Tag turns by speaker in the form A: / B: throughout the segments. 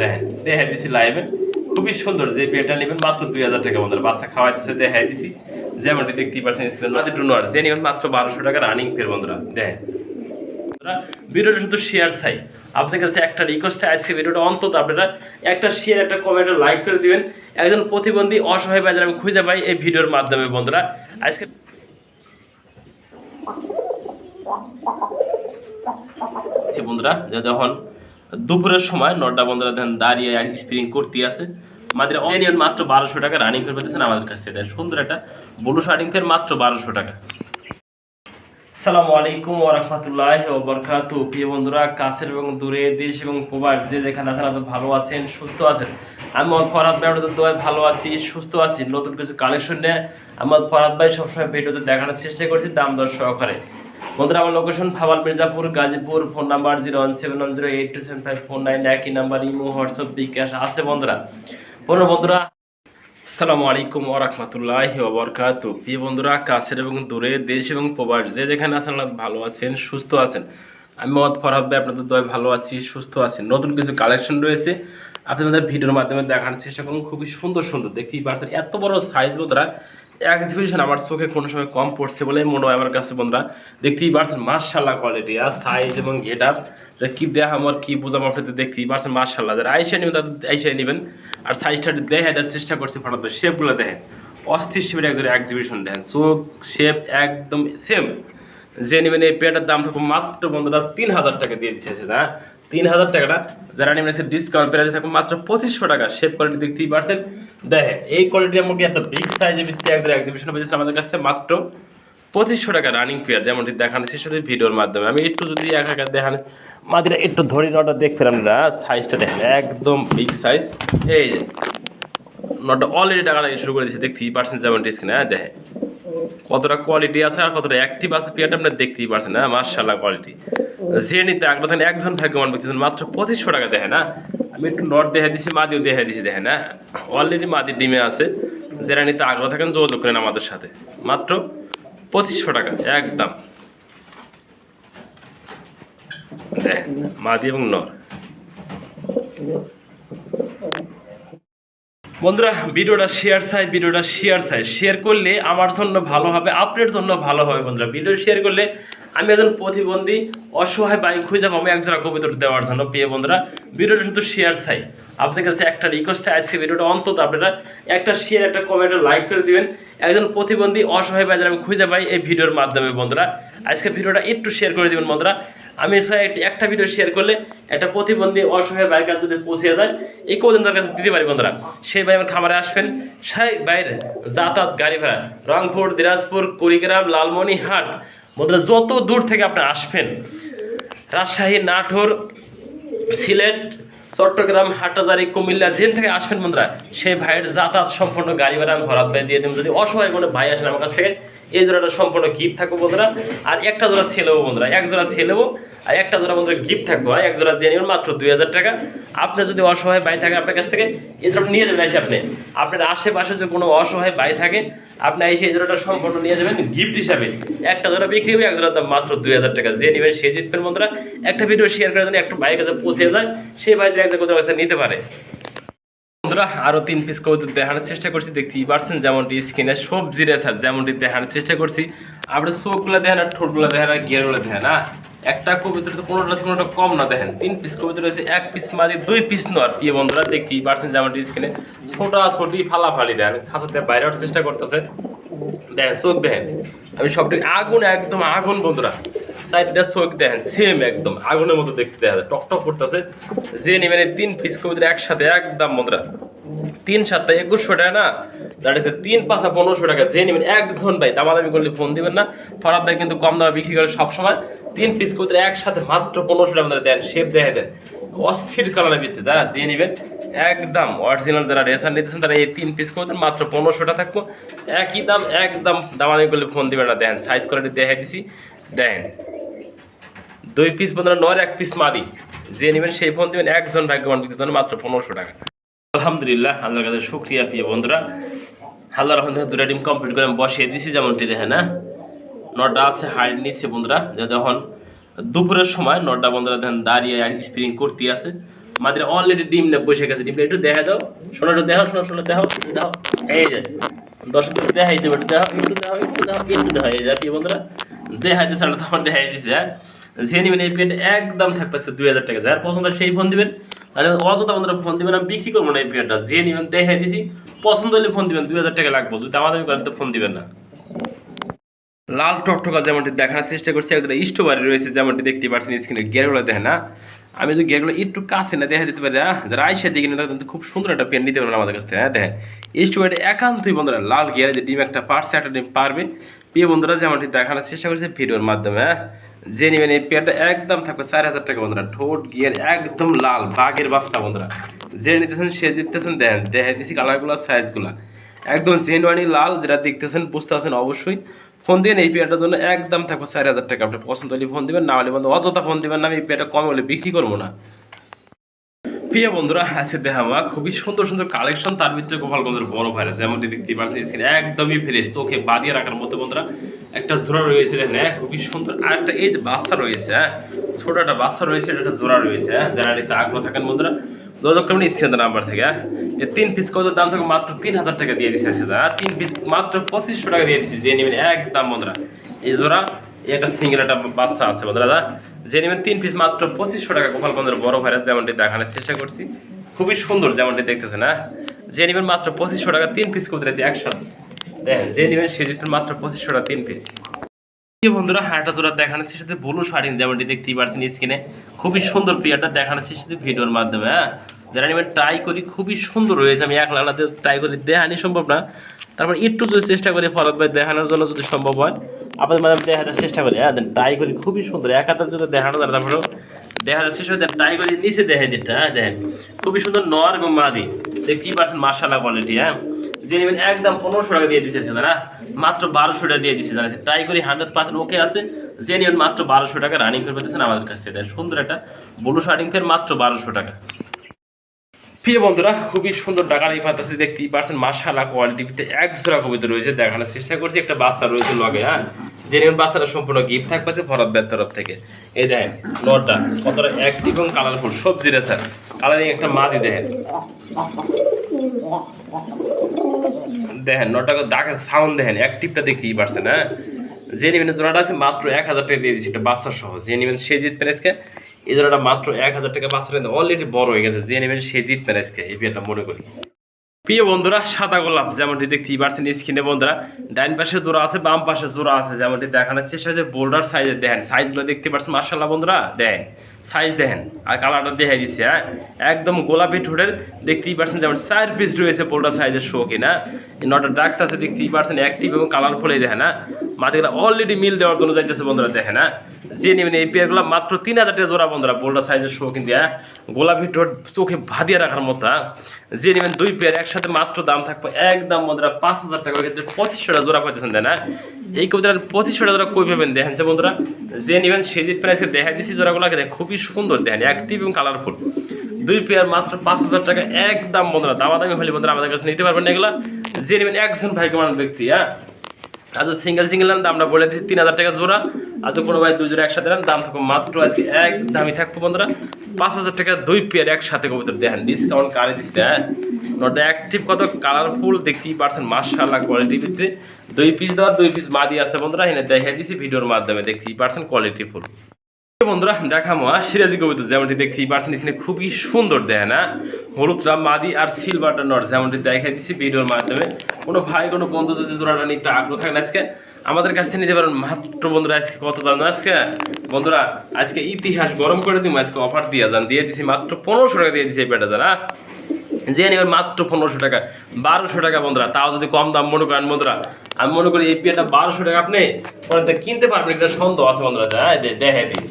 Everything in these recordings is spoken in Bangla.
A: দেখেন দেখাই দিছি লাইভে খুবই সুন্দর যে নেবেন, মাত্র দুই হাজার টাকা আমাদের বাচ্চা খাওয়াইতেছে, দেখাই দিছি। যেমনটি দেখতেই স্ক্রিন যে নেবেন মাত্র বারোশো টাকা রানিং ফের বন্ধুরা। দেখেন ভিডিওটা শুধু শেয়ার চাই। কাছে একটা রিকোয়েস্ট আজকে ভিডিওটা অন্তত আপনারা একটা শেয়ার একটা কমেন্ট লাইক করে দিবেন। একজন প্রতিবন্ধী অসহায় বাজার আমি খুঁজে পাই এই ভিডিওর মাধ্যমে বন্ধুরা। আজকে বন্ধুরা যখন দুপুরের সময় নটা বন্ধুরা দেন দাঁড়িয়ে স্প্রিং করতে আছে। আমাদের অনিয়ন মাত্র বারোশো টাকা রানিং ফের পেতেছেন আমাদের কাছ থেকে। সুন্দর একটা ব্লু শার্টিং ফের মাত্র বারোশো টাকা। সালামু আলাইকুম ওরহমতুল্লাহ ওবরকাতু প্রিয় বন্ধুরা, কাছের এবং দূরে দেশ এবং প্রবাস যে যেখানে আছেন, আপনারা ভালো আছেন, সুস্থ আছেন? আমি ফরাদ ভাই দোয়ায় ভালো আছি, সুস্থ আছি, নতুন কিছু কালেকশন নিয়ে। আমার ফরাদ ভাই সবসময় ভিডিওতে দেখানোর চেষ্টা করছি, দাম দর সহকারে। বন্ধুরা, আমার location ফাবাল Mirzapur, Gazipur phone number zero one seven one zero eight two seven five four nine একই নাম্বার ইমো হোয়াটসঅ্যাপ বিকাশ আছে বন্ধুরা। বন্ধুরা আসসালামু আলাইকুম ওরহমতুল্লাহ ওবরকাত প্রিয় বন্ধুরা, কাছের এবং দূরে দেশ এবং প্রবাস, যে যেখানে আছেন ভালো আছেন, সুস্থ আছেন। আমি মত ফরহাদ ভাই, আপনাদের দয় ভালো আছি, সুস্থ আছি। নতুন কিছু কালেকশন রয়েছে, আপনাদের ভিডিওর মাধ্যমে দেখানোর চেষ্টা করুন খুবই সুন্দর সুন্দর, দেখতেই পারছেন এত বড় সাইজ বন্ধুরা এক্সিবিশন আমার চোখে কোনো সময় কম পড়ছে বলে মনে হয় আমার কাছে বন্ধুরা। দেখতেই পারছেন মার্শাল্লাহ কোয়ালিটি আর সাইজ এবং গেট আপ কি দেখ আমার কি বোঝাম আপনাদের, দেখতেই পারছেন মার্শাল্লাহ যারা আইসা নেবেন, তাদের আইসা নেবেন। আর সাইজটা দেখে দেওয়ার চেষ্টা করছি ফটোতে শেপগুলো দেখেন। অস্থির শেপের একজন এক্সিবিশন দেখেন। চোখ, শেপ একদম সেম যে নেবেন এই পেটার দাম থাকবে মাত্র বন্ধুরা তিন হাজার টাকা দিয়ে দিচ্ছে না? তিন হাজার টাকাটা যারা নেবেন সে ডিসকাউন্ট পেয়ে থাকবে মাত্র পঁচিশশো টাকা। শেপ কোয়ালিটি দেখতেই পারছেন। দেখেন, এই কোয়ালিটির মধ্যে এত বিগ সাইজের ভিত্তি একজন এক্সিবিশনে পেয়েছিলাম আমাদের কাছ থেকে মাত্র পঁচিশশো টাকা রানিং পেয়ার যেমনটি দেখানো হচ্ছে ভিডিওর মাধ্যমে। আমি একটু যদি একা একা দেখান, মাদিরা একটু ধরি নটা দেখতে আপনারা সাইজটা দেখেন, একদম বিগ সাইজ এই যে, নটা অলরেডি টাকাটা শুরু করে দিয়েছে, দেখতেই পারছেন যেমনটি স্ক্রিনে হ্যাঁ দেখেন। কতটা কোয়ালিটি আছে আর কতটা অ্যাক্টিভ আছে পেয়ারটা আপনারা দেখতেই পারছেন হ্যাঁ মার্শাল্লাহ কোয়ালিটি যে নিতে আগ্রহ থাকেন, একজন ভাগ্যবান ব্যক্তি মাত্র পঁচিশশো টাকা দেখেন না আমি একটু নট দেখা দিছি মাদিও দেখা দিছি দেখেন হ্যাঁ অলরেডি মাদির ডিমে আছে। যারা নিতে আগ্রহ থাকেন, যোগাযোগ করেন আমাদের সাথে। মাত্র পঁচিশশো টাকা, একদম। মাদি এবং নর। বন্ধুরা, ভিডিওটা শেয়ার চাই ভিডিওটা শেয়ার চাই শেয়ার করলে আমার জন্য ভালো হবে, আপনার জন্য ভালো হবে, বন্ধুরা। ভিডিও শেয়ার করলে আমি একজন প্রতিবন্ধী, অসহায় বাইক খুঁজে পাবো একজোড়া কবিতর দেওয়ার জন্য, প্রিয় বন্ধুরা। ভিডিওটা শুধু শেয়ার চাই আপনাদের কাছে একটা রিকোয়েস্ট আজকে ভিডিওটা অন্তত আপনারা একটা শেয়ার একটা কমেন্ট লাইক করে দিবেন। একজন প্রতিবন্ধী অসহায় বাজার আমি খুঁজে পাই এই ভিডিওর মাধ্যমে, বন্ধুরা। আজকে ভিডিওটা একটু শেয়ার করে দিবেন, বন্ধুরা। আমি একটা ভিডিও শেয়ার করলে একটা প্রতিবন্ধী অসহায় বাইকার যদি পৌঁছে যায়, এই কদিন তার কাছে দিতে পারি, বন্ধুরা। সেই ভাই আমার খামারে আসবেন। সেই বাইরে যাতায়াত গাড়ি ভাড়া, রংপুর, দিনাজপুর, কুড়িগ্রাম লালমনিহাট বন্ধুরা, যত দূর থেকে আপনি আসবেন, রাজশাহী, নাটোর, সিলেট চট্টগ্রাম হাটাজারি কুমিল্লা যেন থেকে আসবেন বন্ধুরা, সেই ভাইয়ের যাতায়াত সম্পূর্ণ গাড়ি ভাড়া আমি ভাই দিয়ে দিন যদি অসহায় কোনো ভাই আসেন আমার কাছ থেকে এই জোড়াটা সম্পূর্ণ গিফট থাকব বন্ধুরা। আর একটা জোড়া ছেলেও বন্ধুরা। এক জোড়া ছেলেও আর একটা জোড়া বন্ধুরা গিফট থাকব। আর এক জোড়া দিয়ে মাত্র দুই হাজার টাকা। আপনি যদি অসহায় ভাই থাকে আপনার কাছ থেকে, এই জোড়া নিয়ে যাবেন এসে আপনি। আপনার আশেপাশে যে কোনো অসহায় ভাই থাকে, আপনি এসে এই জোড়াটা সম্পূর্ণ নিয়ে যাবেন গিফট হিসাবে। একটা জোড়া বিক্রি হবে, এক জোড়ার দাম মাত্র দুই হাজার টাকা। যে নেবেন সে জিতবেন বন্ধুরা। একটা ভিডিও শেয়ার করে দেন একটা ভাইয়ের কাছে পৌঁছে যায়। সেই ভাই এক জায়গায় কোথাও নিতে পারে। বন্ধুরা আরও তিন পিস কবুতর দেখানোর চেষ্টা করছি। দেখতেই পারছেন? যেমনটি স্কিনে সবজি রেসার যেমনটি দেখানোর চেষ্টা করছি, আপনি চোখগুলো দেখেন আর ঠোঁটগুলো দেখেন আর গিয়ারগুলো দেখেন না একটা কবিতর তো কোনোটা কোনোটা কম না দেখেন। তিন পিস কবিতর রয়েছে এক পিস মাঝে দুই পিস নর প্রিয় বন্ধুরা দেখতেই পারছেন? যেমনটি স্কিনে ছোটা ছোটি ফালাফালি দেন, খাঁচাতে বাইরে চেষ্টা করতেছে। দেখেন, চোখ দেখেন। আমি সবটি আগুন, একদম আগুন, বন্ধুরা। সাইডটা চোখ দেখেন সেম একদম, আগুনের মতো দেখতে দেখা যায় টকটক করতেছে। যে নেবেন এই তিন পিস কবিতর একসাথে একদম বন্ধুরা, তিন সাতটা, একুশশো টাকা না? দাঁড়িয়েছে তিন, পাঁচা পনেরোশো টাকা, যে নেবেন একজন ভাই, দামাদামি করলে ফোন দিবেন না। ফরাদ ভাই কিন্তু কম দামে বিক্রি করে সবসময়। তিন পিস কবিতর একসাথে মাত্র পনেরোশো টাকা আপনারা দেন শেপ দেখে দেন। অস্থির কালারের ভিত্তি দাঁড়া, যে নেবেন একদম অরিজিনাল যারা রেসার নিতেছেন, তারা এই তিন পিস কবিতর মাত্র পনেরোশোটা থাকব। একই দাম, একদম দামাদামি করলে ফোন দিবেন না, দেন সাইজ কোয়ালিটি দেখে দিছি, দেন। দুই পিস বন্ধুরা, নর এক পিস মাদি। যে নেবেন সেই ফোন দিবেন, একজন ভাগ্যবান বিক্রেতা হলে মাত্র পনেরোশো টাকা। আলহামদুলিল্লাহ, আল্লাহর কাছে শুক্রিয়া প্রিয় বন্ধুরা। আল্লাহর রহমতে দুটা ডিম কমপ্লিট করে বসিয়ে দিছি, যেমনটি দেখেন না নটা আছে হাইট নিচ্ছে বন্ধুরা যখন দুপুরের সময় নটা বন্ধুরা দেখেন, দাঁড়িয়ে স্প্রিং করতে আছে। মাদিরা অলরেডি ডিম না বসে গেছে। ডিমটা একটু দেখা দাও। শোনো, একটু দেখাও, শোনো শোনো, দেখাও দাও এই যে, দর্শক দেখাই দেবো, একটু দেখাও একটু দেখাও একটু দেখাও একটু দেখাও। এই যে, প্রিয় বন্ধুরা ছাড়া তো আমার দেখাই দিছে হ্যাঁ? যে নেবেন এই পেট একদম থাকবে দুই হাজার টাকা। যার পছন্দ সেই ফোন দিবেন। আর অযথা বন্ধুরা ফোন দিবেন, আমি বিক্রি করব না এই পেটটা যে নেবেন দেখাই দিছি। পছন্দ হলে ফোন দিবেন, দুই হাজার টাকা লাগবে। যদি দামাদামি করেন তো ফোন দিবেন না। লাল টকটকা যেমনটি দেখানোর চেষ্টা করছি একদম ইষ্টবাড়ি রয়েছে যেমনটি দেখতে পাচ্ছেন স্ক্রিনে। গেরগুলো দেখেন, না? আমি যদি গেরগুলো একটু কাছে না দেখা দিতে পারি হ্যাঁ যারা আইসা দিকে না কিন্তু খুব সুন্দর একটা পেন নিতে পারবেন আমাদের কাছ থেকে হ্যাঁ? দেখেন ইষ্টবাড়ি একান্তই বন্ধুরা লাল গিয়ারে যে ডিম একটা পারছে একটা ডিম পারবে। প্রিয় বন্ধুরা, যেমনটি দেখানোর চেষ্টা করছে ভিডিওর মাধ্যমে হ্যাঁ? যে এই পেয়ারটা একদম থাকবে চার হাজার টাকা বন্ধুরা। ঠোঁট, গিয়ার একদম লাল, বাঘের বাচ্চা বন্ধুরা। যে নিতেছেন, সে জিততেছেন দেখে কালারগুলো সাইজগুলো একদম জেনুয়ানি লাল, যেটা দেখতেছেন, বুঝতে পারছেন অবশ্যই। ফোন দিয়ে এই পেয়ারটার জন্য একদম থাকবে চার হাজার টাকা। আপনি পছন্দ হলে ফোন দিবেন, না হলে বন্ধু অযথা ফোন দিবেন না। আমি এই পেয়ারটা কমে হলে বিক্রি করব না। প্রিয় বন্ধুরা আছে দেখামা খুবই সুন্দর সুন্দর কালেকশন তার ভিতরে গোপালগঞ্জের বড় ভাইরাস যেমনটি দেখতে পাচ্ছেন স্ক্রিনে একদমই ফ্রেশ চোখে বাদিয়ে রাখার মতো বন্ধুরা। একটা জোড়া রয়েছে হ্যাঁ খুবই সুন্দর। আর একটা এই যে বাচ্চা রয়েছে হ্যাঁ ছোট একটা বাচ্চা রয়েছে, এটা একটা জোড়া রয়েছে হ্যাঁ যারা নিতে আগ্রহ থাকেন বন্ধুরা। যোগাযোগ করবেন স্ক্রিনের নাম্বার থেকে হ্যাঁ এই তিন পিস কত দাম থাকে মাত্র তিন হাজার টাকা দিয়ে দিচ্ছে সেটা হ্যাঁ তিন পিস মাত্র পঁচিশশো টাকা দিয়ে দিচ্ছি যে নেবেন একদম বন্ধুরা। এই জোড়া একটা সিঙ্গেল একটা বাচ্চা আছে বন্ধুরা যে নেবেন তিন পিস মাত্র পঁচিশশো টাকা গোপালগঞ্জের বড় ভাইরাস যেমনটি দেখানোর চেষ্টা করছি। খুবই সুন্দর যেমনটি দেখতেছেন হ্যাঁ? যে নেবেন মাত্র পঁচিশশো টাকা তিন পিস করতে দিয়েছি একসাথে। দেখেন, যে নেবেন সে মাত্র পঁচিশশো টাকা তিন পিস বন্ধুরা হাঁটা জোড়া দেখানোর সাথে ব্লু শার্টিং যেমনটি দেখতেই পারছেন স্ক্রিনে খুবই সুন্দর প্লেয়ারটা দেখানোর সাথে ভিডিওর মাধ্যমে হ্যাঁ? যারা নেবেন ট্রাই করি, খুবই সুন্দর হয়েছে আমি এক লালাতে ট্রাই করি, দেখানি সম্ভব না। তারপর একটু যদি চেষ্টা করি ফরত ভাই দেখানোর জন্য যদি সম্ভব হয়। আপনাদের মাধ্যমে দেখানোর চেষ্টা করি হ্যাঁ ট্রাই করি, খুবই সুন্দর এক হাতে যদি দেখানো যায় তারপরেও দেখা যাচ্ছে সেটা ট্রাই করে, নিচে দেখাই দিটা হ্যাঁ দেখেন, খুবই সুন্দর নর এবং মাদি, দেখতেই পারছেন মার্শাল্লাহ কোয়ালিটি হ্যাঁ যে নেবেন একদম পনেরোশো টাকা দিয়ে দিচ্ছে দাদা মাত্র বারোশো টাকা দিয়ে দিচ্ছে জানাচ্ছে ট্রাই করি হান্ড্রেড পার্সেন্ট ওকে আছে, যে নেবেন মাত্র বারোশো টাকা রানিং ফের পেতেছেন আমাদের কাছ থেকে সুন্দর একটা ব্লু শার্টিং ফের মাত্র বারোশো টাকা। প্রিয় বন্ধুরা, খুবই সুন্দর ডাকার এই পাতাছে দেখতেই পারছেন মাসালা কোয়ালিটিতে এক জোড়া কবিতা রয়েছে, দেখানোর চেষ্টা করছি, একটা বাচ্চা রয়েছে লগে হ্যাঁ? যে নেবেন বাচ্চাটা সম্পূর্ণ গিফট থাকবে ফরত বের তরফ থেকে। এই দেখেন নটা কতটা অ্যাক্টিভ এবং কালারফুল সবজি রে স্যার কালারিং একটা মাদি দেখেন। দেখেন নটা ডাকের সাউন্ড দেখেন অ্যাক্টিভটা দেখতেই পারছেন হ্যাঁ? যে নেবেন জোড়াটা আছে মাত্র এক হাজার টাকা দিয়ে দিচ্ছি একটা বাচ্চা সহ। যে নেবেন সে জিতবেন আজকে এই জোড়াটা মাত্র এক হাজার টাকা বাচ্চাটা অলরেডি বড় হয়ে গেছে। যে নেবেন সে জিতবেন আজকে, এই বিয়েটা মনে করি। প্রিয় বন্ধুরা, সাদা গোলাপ যেমনটি দেখতেই পারছেন স্ক্রিনে বন্ধুরা, ডাইন পাশে জোড়া আছে, বাম পাশে জোড়া আছে, যেমনটি দেখানোর চেষ্টা যে বোল্ডার সাইজের দেন সাইজগুলো দেখতে পাচ্ছেন মার্শাল্লাহ বন্ধুরা, দেন। সাইজ দেখেন, আর কালারটা দেখাই দিচ্ছে হ্যাঁ? একদম গোলাপি ঠোঁটের দেখতেই পাচ্ছেন যেমন চার পিস রয়েছে বোল্ডার সাইজের শো কিনা। নটা ডাক্তার আছে দেখতেই পাচ্ছেন অ্যাক্টিভ এবং কালারফুলই দেখেন হ্যাঁ? মাটিগুলো অলরেডি মিল দেওয়ার জন্য যাইতেছে বন্ধুরা দেখে না যে নেবেন এই পেয়ারগুলো মাত্র তিন হাজার টাকা জোড়া বন্ধুরা বোল্ডার সাইজের শো কিন্তু হ্যাঁ? গোলাপি ঠোঁট চোখে ভাদিয়ে রাখার মতো হ্যাঁ? যে নেবেন দুই পেয়ার একসাথে মাত্র দাম থাকবে একদম বন্ধুরা পাঁচ হাজার টাকার ক্ষেত্রে পঁচিশশো টাকা জোড়া পাইতেছেন তাই না এই কবিতার পঁচিশশো টাকা জোড়া কই পাবেন, দেখেন যে বন্ধুরা, যে নেবেন সেজিৎ প্রাইসকে দেখা দিচ্ছি জোড়াগুলোকে দেখেন খুবই সুন্দর দেখেন অ্যাক্টিভ এবং কালারফুল দুই পেয়ার মাত্র পাঁচ হাজার টাকা, একদম বন্ধুরা, দামাদামি হলে বন্ধুরা আমাদের কাছে নিতে পারবেন এগুলা। যে নেবেন একজন ভাইকে মানুষ ব্যক্তি হ্যাঁ? আর সিঙ্গেল সিঙ্গেল নেন, দামটা বলে দিচ্ছি, তিন হাজার টাকা জোড়া। তো কোনো ভাই দুই জোড়া একসাথে নেন, দাম থাকবে মাত্র আজকে এক, দামই থাকব বন্ধুরা। পাঁচ হাজার টাকা দুই পেয়ার একসাথে কবিতা দেখেন ডিসকাউন্ট কারে দিচ্ছে হ্যাঁ? নটা অ্যাক্টিভ কত কালারফুল দেখতেই পারছেন মার্শাল্লাহ কোয়ালিটির ভিতরে। দুই পিস দেওয়ার, দুই পিস মাদি আছে বন্ধুরা এখানে দেখে দিচ্ছি ভিডিওর মাধ্যমে, দেখতেই পারছেন কোয়ালিটি ফুল বন্ধুরা দেখামো আর সিরাজি কবিতা যেমনটি দেখতেই পারছেন, এখানে খুবই সুন্দর দেয় না? হলুদ রাম মাদি আর সিলভারটা নট যেমনটি দেখাই দিচ্ছি ভিডিওর মাধ্যমে। কোনো ভাই, কোনো বন্ধু যদি জোড়াটা নিতে আগ্রহ থাকেন আজকে, আমাদের কাছ থেকে নিতে পারেন। মাত্র বন্ধুরা, আজকে কত জানো আজকে? বন্ধুরা, আজকে ইতিহাস গরম করে দিব, আজকে অফার দিয়ে যান। দিয়ে দিছি মাত্র পনেরোশো টাকা দিয়ে দিছি এই পেটা জানা যে নেবেন মাত্র পনেরোশো টাকা, বারোশো টাকা বন্ধুরা, তাও যদি কম দাম মনে করেন বন্ধুরা, আমি মনে করি এই পেটা বারোশো টাকা আপনি তা কিনতে পারবেন, এটা সন্দেহ আছে বন্ধুরা হ্যাঁ যে দেখে দিই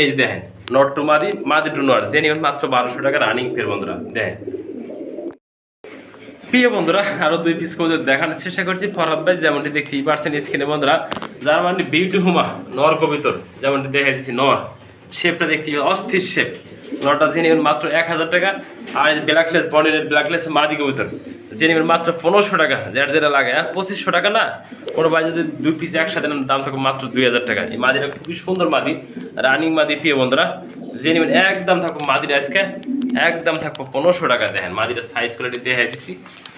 A: এই যে দেখেন নট টু মাদি মাদি টু নট যে নেবেন মাত্র বারোশো টাকা রানিং ফের বন্ধুরা, দেখেন। প্রিয় বন্ধুরা, আরও দুই পিস করে দেখানোর চেষ্টা করছি ফরাদ ভাই যেমনটি দেখতেই পারছেন স্ক্রিনে বন্ধুরা, যার মানে বিউটি হুমা নর কবিতর, যেমনটি দেখা দিচ্ছি, নর। শেপটা দেখতে অস্থির শেপ। নরটা যে নেবেন মাত্র এক হাজার টাকা, আর ব্ল্যাকলেস বনের ব্ল্যাকলেস মাদি কবিতর। যে নেবেন মাত্র পনেরোশো টাকা যেটা যেটা লাগে হ্যাঁ পঁচিশশো টাকা না? কোনো ভাই যদি দুই পিস একসাথে দাম থাকবে মাত্র দুই হাজার টাকা। এই মাদিটা খুবই সুন্দর মাদি রানিং মাদি, প্রিয় বন্ধুরা। যে নেবেন একদম থাকবে মাদির আজকে, একদম থাকব পনেরোশো টাকা। দেখেন, মাদিটা সাইজ কোয়ালিটি দিয়ে দিচ্ছি।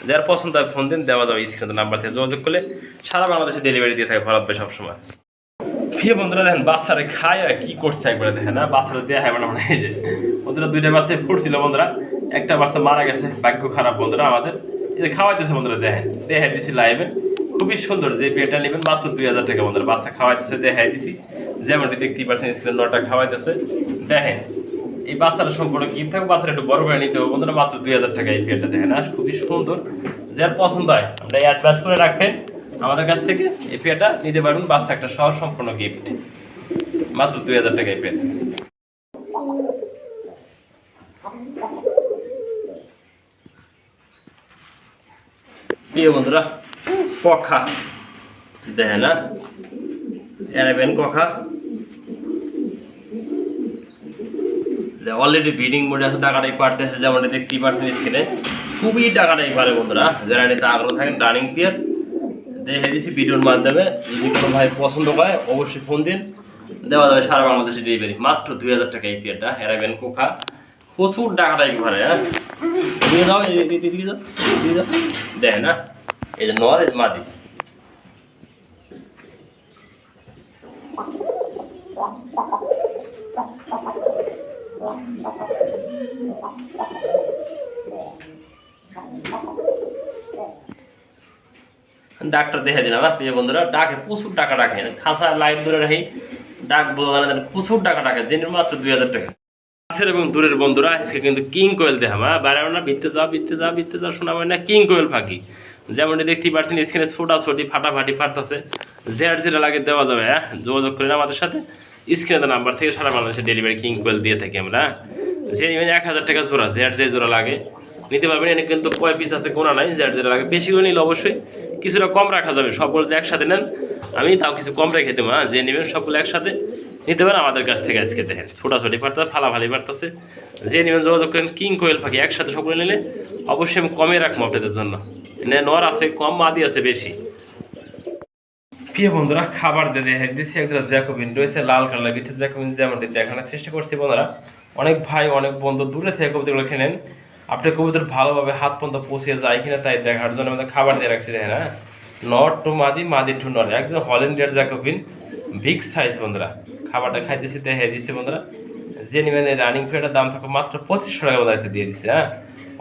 A: যার পছন্দ ফোন দিন, দেওয়া যাবে স্ক্রিনে নাম্বার থেকে যোগাযোগ করলে সারা বাংলাদেশে ডেলিভারি দিয়ে থাকে ভারত সবসময়। প্রিয় বন্ধুরা দেখেন, বাচ্চারা খায় আর কি করছে একবারে দেখেন না বাচ্চারা দেওয়া হয় মানে এই যে, বন্ধুরা দুইটা বাচ্চায় ফুটছিল বন্ধুরা, একটা বাচ্চা মারা গেছে, ভাগ্য খারাপ বন্ধুরা আমাদের। এই যে খাওয়াইতেছে বন্ধুরা দেখেন দেখাই দিছি লাইভে খুবই সুন্দর যে পেটা নেবেন, মাত্র দুই হাজার টাকা বন্ধুরা, বাচ্চা খাওয়াইতেছে দেখাই দিছি। যেমনটি দেখতেই পাচ্ছেন স্ক্রিনে নটা খাওয়াইতেছে। দেখেন, এই বাচ্চাটা সম্পূর্ণ গিফট থাকবে বাচ্চাটা একটু বড় করে নিতে হবে বন্ধুরা, মাত্র দুই হাজার টাকা এই পেয়ারটা দেখেন আর খুবই সুন্দর। যার পছন্দ হয়, আমরা অ্যাডভান্স করে রাখেন আমাদের কাছ থেকে এই পেয়ারটা নিতে পারবেন, বাচ্চা একটা সহ সম্পূর্ণ গিফট মাত্র দুই হাজার টাকা এই বন্ধুরা, কখা। দেখেন না? এরাবেন কখা। অলরেডি বিডিং মোডে আছে, টাকাটাই পারতেছে যেমন দেখতেই পাচ্ছেন স্ক্রিনে খুবই টাকাটাই পারে বন্ধুরা, যারা নিতে আগ্রহ থাকেন রানিং পিয়ার দেখে দিচ্ছি ভিডিওর মাধ্যমে। যদি কোনো ভাই পছন্দ করে অবশ্যই ফোন দিন। দেওয়া যাবে সারা বাংলাদেশে ডেলিভারি মাত্র দুই হাজার টাকা এই পিয়ারটা হেরাবেন কোখা প্রচুর টাকাটাই পারে হ্যাঁ দিয়ে দাও এই দিয়ে দিয়ে দাও দিয়ে দাও। দেয় না এই যে নর এই যে মাদি। ডাকটা দেখে দিলাম হ্যাঁ প্রিয় বন্ধুরা, ডাকে প্রচুর টাকা ডাকে খাসা লাইট ধরে রাখি, ডাক না প্রচুর টাকা ডাকে জেনের মাত্র দুই হাজার টাকা। কাছের এবং দূরের বন্ধুরা, আজকে কিন্তু কিং কোয়েল দেখাম হ্যাঁ বাইরে না বিত্তে যাও বিত্তে যাও বিত্তে যাও শোনা হয় না, কিং কোয়েল ফাঁকি। যেমনটি দেখতেই পাচ্ছেন, স্ক্রিনে ছোটা ছোটি ফাটাফাটি ফাটতেছে জেড যেটা লাগে দেওয়া যাবে হ্যাঁ যোগাযোগ করেন আমাদের সাথে। স্ক্রিনে নাম্বার থেকে সারা বাংলাদেশে ডেলিভারি কিং কোয়েল দিয়ে থাকি আমরা হ্যাঁ? যে নেবেন এক হাজার টাকা জোড়া জেড যে জোড়া লাগে। নিতে পারবেন, এনে কিন্তু কয় পিস আছে কোনা নাই জেড যেটা লাগে। বেশি করে নিলে অবশ্যই কিছুটা কম রাখা যাবে, সবগুলো যদি একসাথে নেন। আমি তাও কিছু কম রেখে দেবো হ্যাঁ যে নেবেন সবগুলো একসাথে নিতে পারেন আমাদের কাছ থেকে আজকে দেখেন। ছোটাছুটি পারতেছে ফালাফালি পারতেছে যে নেবেন যোগাযোগ করেন, কিং কোয়েল পাখি একসাথে সকলে নিলে অবশ্যই আমি কমে রাখব আপনাদের জন্য। নর আছে, কম মাদি আছে বেশি। প্রিয় বন্ধুরা, খাবার দিয়ে দিচ্ছি একটা জ্যাকোবিন। রয়েছে লাল কালার বিটে জ্যাকোবিন যেমনটি দেখানোর চেষ্টা করছি বন্ধুরা। অনেক ভাই, অনেক বন্ধু দূরে থেকে কবিতাগুলো খেলেন আপনি কবুতর ভালোভাবে হাত পর্যন্ত পৌঁছে যায় কিনা তাই দেখার জন্য আমাদের খাবার দিয়ে রাখছি, দেখেন হ্যাঁ? নট টু মাদি মাদি টু নট একদম হল্যান্ডের জ্যাকোবিন বিগ সাইজ বন্ধুরা। খাবারটা খাইতেছি দেখে দিচ্ছি বন্ধুরা। যে নেবেন রানিং ফিয়ারটার দাম থাকবে মাত্র পঁচিশশো টাকা বোধ আছে দিয়ে দিচ্ছে হ্যাঁ?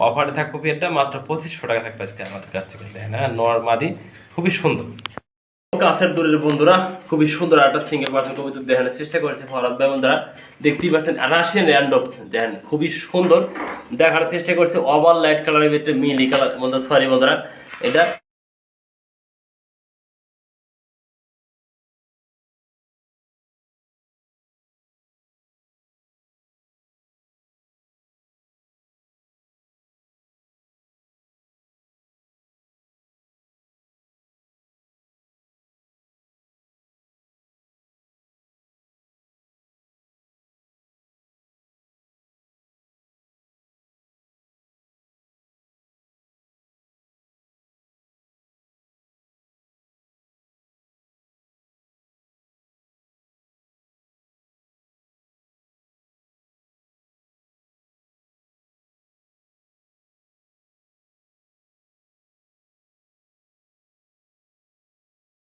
A: অফারে থাকবে ফিয়ারটা মাত্র পঁচিশশো টাকা থাকবে আজকে আমাদের কাছ থেকে, দেখেন হ্যাঁ? নর মাদি খুবই সুন্দর। কাছের দূরের বন্ধুরা, খুবই সুন্দর একটা সিঙ্গেল পার্সেন্ট কবিতা দেখানোর চেষ্টা করেছে ফরাদ ভাই বন্ধুরা। দেখতেই পাচ্ছেন রাশিয়ান র্যান্ডপ দেখেন, খুবই সুন্দর। দেখার চেষ্টা করছি ওভার লাইট কালারের ভিতরে মিলি কালার বন্ধু সরি বন্ধুরা এটা